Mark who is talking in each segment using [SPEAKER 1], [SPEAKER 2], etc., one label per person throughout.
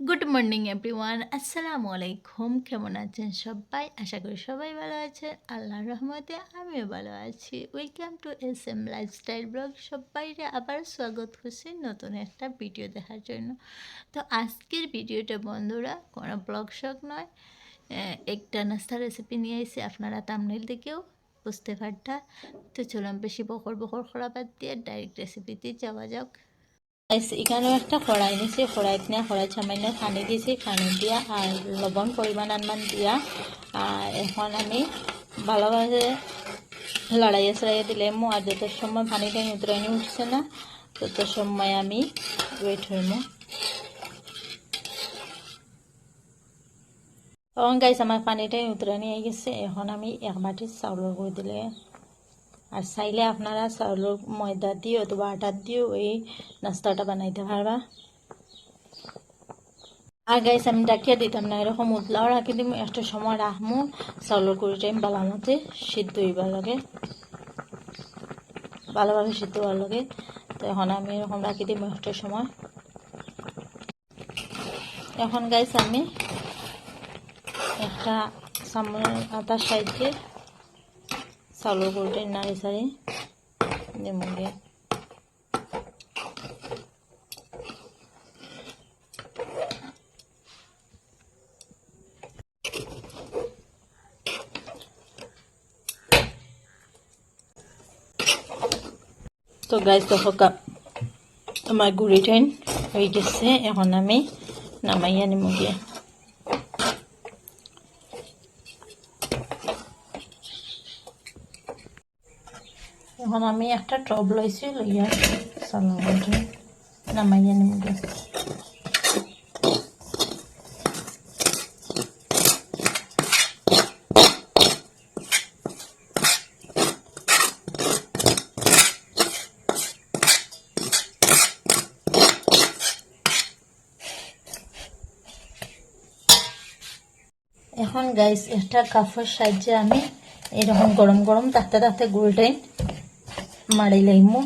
[SPEAKER 1] Good morning everyone আসসালামু আলাইকুম কেমন আছেন সবাই আশা করি সবাই ভালো আছেন আল্লাহর রহমতে আমিও ভালো আছি welcome to S M lifestyle blog সবাইরে আবার স্বাগত করছি নতুন একটা ভিডিও দেখার জন্য তো আজকের ভিডিওটা বন্ধুরা কোনো ব্লগ শখ নয় একটা নাস্তা রেসিপি নিয়ে এসে আপনারা তামনেল দিকেও বুঝতে পারটা তো চলুন বেশি বকর বকর করা বাদ দিয়ে ডাইরেক্ট রেসিপিতে যাওয়া যাক এখানেও একটা কড়াই নিয়েছি কড়াইত নিয়ে কড়াই সামান্য পানি দিয়েছি পানি দিয়া আর লবণ পরিমাণ আনমান দিয়া। আর এখন আমি ভালোভাবে লড়াইয়ে সড়াইয়ে দিলে মো আর যত সময় পানিটা উতরাইনি উঠছে না, তত সময় আমি ওয়েট হইম তখন গাইস আমার পানিটা উতরানি হয়ে গেছে। এখন আমি এক বাটি চাউলের করে দিলে। আর চাইলে আপনারা চাউলের ময়দা দিয়ে অথবা আটা দিয়েও এই নাস্তাটা বানাইতে পারবা আর গাইস আমি ডাকিয়ে দিতাম না এরকম উতলাও রাখি দিম একটা সময় রাখমু চাউলের কুড়িটা আমি বালা মতে সিদ্ধ হইবার লাগে। ভালোভাবে সিদ্ধ হওয়ার লাগে, তো এখন আমি এরকম রাখি দিম একটা সময়। এখন গাইস আমি একটা সামনে আটার সাইডে চাউলৰ গুড়িটা নাড়ি চাড়ি দিমগে তো গাইজ দেখো আমার গুড়িটাই হয়ে গেছে। এখন আমি নামাইয়া নিমগে এখন আমি একটা টব লইছি লইয়া চালাবো নামাইয়া নিমগে এখন গাইস একটা কাপড় সাহায্যে আমি এরকম গরম গরম তাতে তাতে গুলটাই মারি লাইমু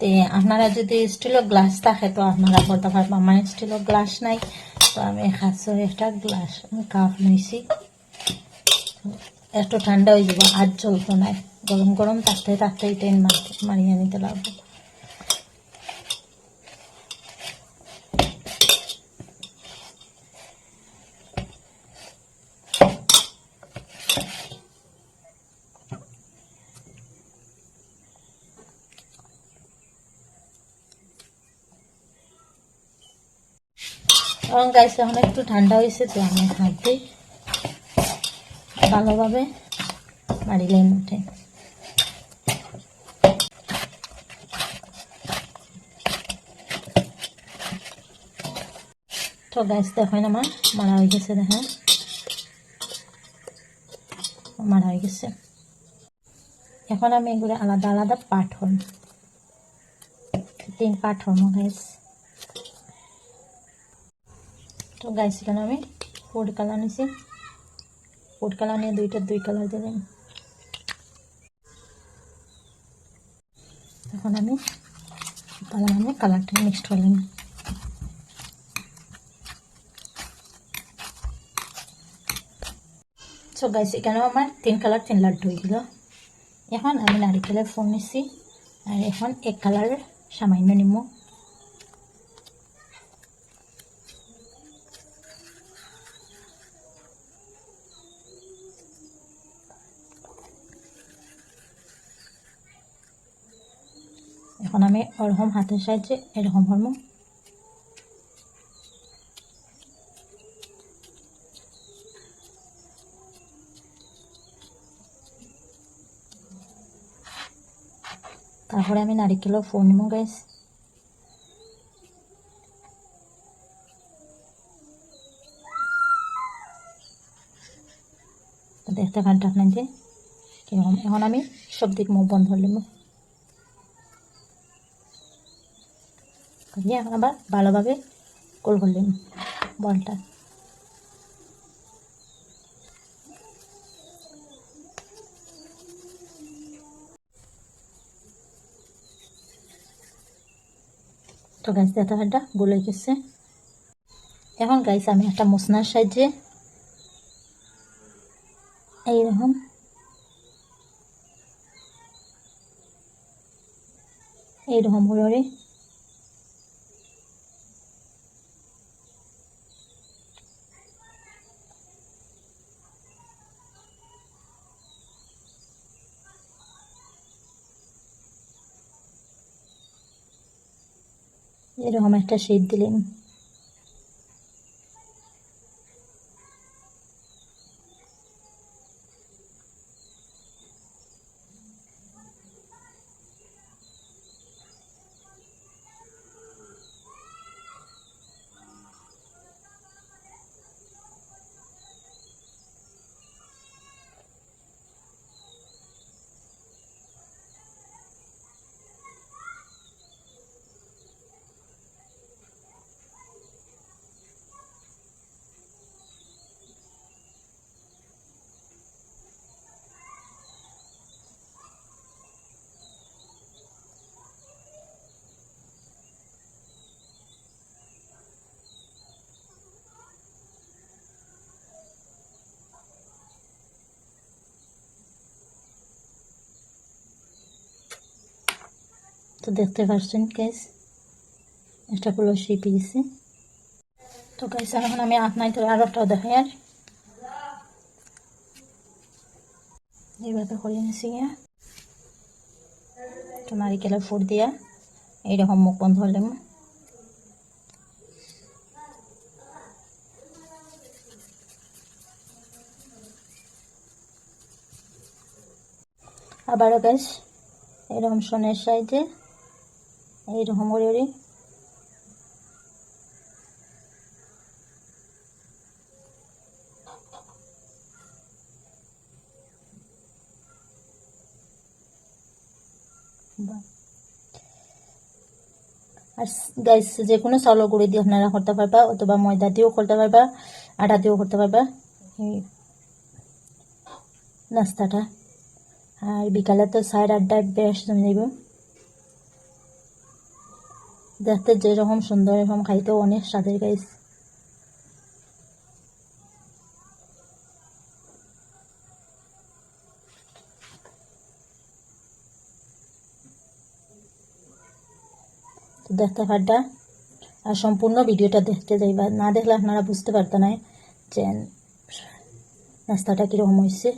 [SPEAKER 1] তে আপনারা যদি স্টিলের গ্লাস থাকে, তো আপনারা বলতে পারব আমার স্টিলের গ্লাস নাই। তো আমি খাসো একটা গ্লাস কাপ নিয়েছি একটু ঠান্ডা হয়ে যাব আর চলতো নাই। গরম গরম থাকতে থাকতে এটাই মারিয়ে নিতে লাগবে এবং গাইস এখন একটু ঠান্ডা হয়েছে তো আমি হাত দিই ভালোভাবে মারিলেই উঠে তো গাইস, দেখেন আমার, মারা হয়ে গেছে, দেখেন। মারা হয়ে গেছে। এখন আমি এগুলো আলাদা আলাদা পাঠ হন। তিন পাঠ হন গাইস তো গাইস এখানে আমি ফুড কালার নিছি। ফুড কালার নিয়ে দুইটা দুই কালার দিলাম। তখন আমি ভালো মানে কালারটা মিক্সড করলাম সো গাইস এখানেও আমার তিন কালার তিন লাড্ডু হয়ে গেল। এখন আমি নারিকেলের ফোন নিছি। আর এখন এক কালার সামান্য নিমো। এখন আমি ওরকম হাতের সাহায্যে এরকম হরম তারপরে আমি নারিকেলও ফোন নিবো গাইস দেখতে পারেন আপনার যে কীরকম। এখন আমি সব দিক মুখ বন্ধ করলাম দিয়ে এখন আবার ভালোভাবে গোল করলেন বলটা। তো গাছ দেখা গোল হয়ে এখন গাইস আমি একটা মশনার সাহায্যে এইরকম এইরকম করে এরকম একটা শেড দিলেন। তো দেখতে পাচ্ছেন গ্যাস একটা পুরো শিপ গেছে তো গ্যাস এখন আমি আপনার তো আরও একটা দেখাই, আর এইভাবে করে নিছি তো নারিকেলের ফুট দিয়া এইরকম মুখ বন্ধ হলাম আবারও গ্যাস এরকম সোনের সাইজে এইরকম করে করে। আর গাইস যে কোনো চাউলের গুঁড়ি দিয়ে আপনারা করতে পারবা, অথবা ময়দা দিয়েও করতে পারবা, আটা দিয়েও করতে পারবা। নাস্তাটা। আর বিকালে তো সাইড আড্ডায় বেশ জমে যাইব দেখতে যেরকম সুন্দর এরকম খাইতেও অনেক স্বাদের গাইস দেখতে পারবা আর সম্পূর্ণ ভিডিওটা দেখতে যাইবা। না দেখলে আপনারা বুঝতে পারতেন না যে নাস্তাটা কীরকম হয়েছে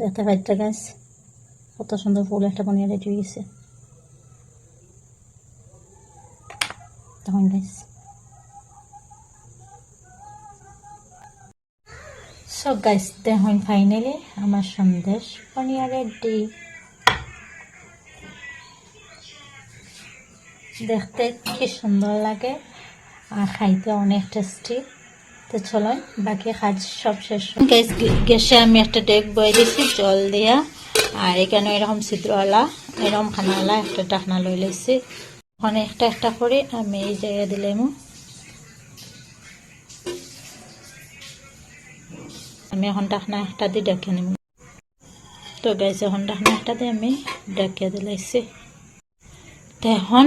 [SPEAKER 1] দেখতে পাইতে গাছ কত সুন্দর ফুল একটা বানিয়ে রেডি হয়ে গেছে। তখন গাছ সব গাছ দেখুন ফাইনালি আমার সন্দেশ বানিয়ে রেডি দেখতে কি সুন্দর লাগে। আর খাইতে অনেক টেস্টি তো চলো বাকি কাজ সব শেষ গ্যাস আমি একটা ডেক বয়ে দিয়েছি জল দিয়া। আর এখানে এরকম ছিদ্রওয়ালা, এরকম খানাওয়ালা, একটা ডাকনা লই লইছি। ওখানে একটা একটা করে আমি এই জায়গায় দিলাম আমি এখন ডাকনা একটা দিয়ে ডেকে নিব। তো গ্যাস এখন ডাকনা একটা দিয়ে আমি ডেকে দিলাইছি তো এখন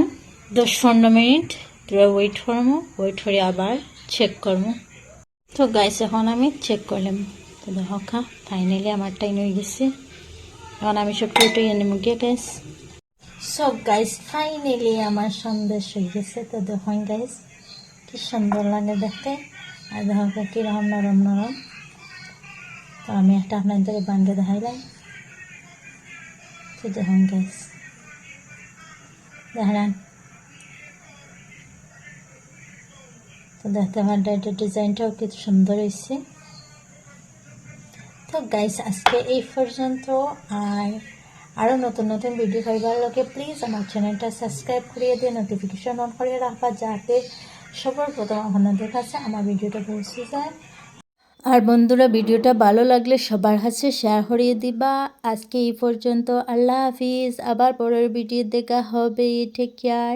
[SPEAKER 1] দশ পনেরো মিনিট ওয়েট করব ওয়েট করে আবার চেক করব। তো গাইস এখন আমি চেক করলাম। তো দেখো খা ফাইনালি আমার টাইম হয়ে গেছে। এখন আমি সব টুটে এনে মুখে গাইস সব গাইস ফাইনালি আমার সন্দেশ হয়ে গেছে। তো দেখুন গাইস কি সুন্দর লাগে দেখতে। আর দেখো কীরকম নরম নরম। তো আমি একটা আপনাদের বাঙ্গে দেখাইলাম। তো দেখুন গাইস দেখালাম দেখতে পারেন এটার ডিজাইনটাও কি সুন্দর হয়েছে। তো গাইস আজকে এই পর্যন্ত, আর আরও নতুন নতুন ভিডিও পাইবার লগে প্লিজ আমার চ্যানেলটা সাবস্ক্রাইব করিয়ে দিয়ে নোটিফিকেশন অন করিয়ে রাখবা, যাতে সবার প্রথম আপনাদের কাছে আমার ভিডিওটা পৌঁছে যায়। আর বন্ধুরা ভিডিওটা ভালো লাগলে সবার কাছে শেয়ার করিয়ে দিবা। আজকে এই পর্যন্ত, আল্লাহ হাফিজ। আবার পরের ভিডিও দেখা হবে। Take care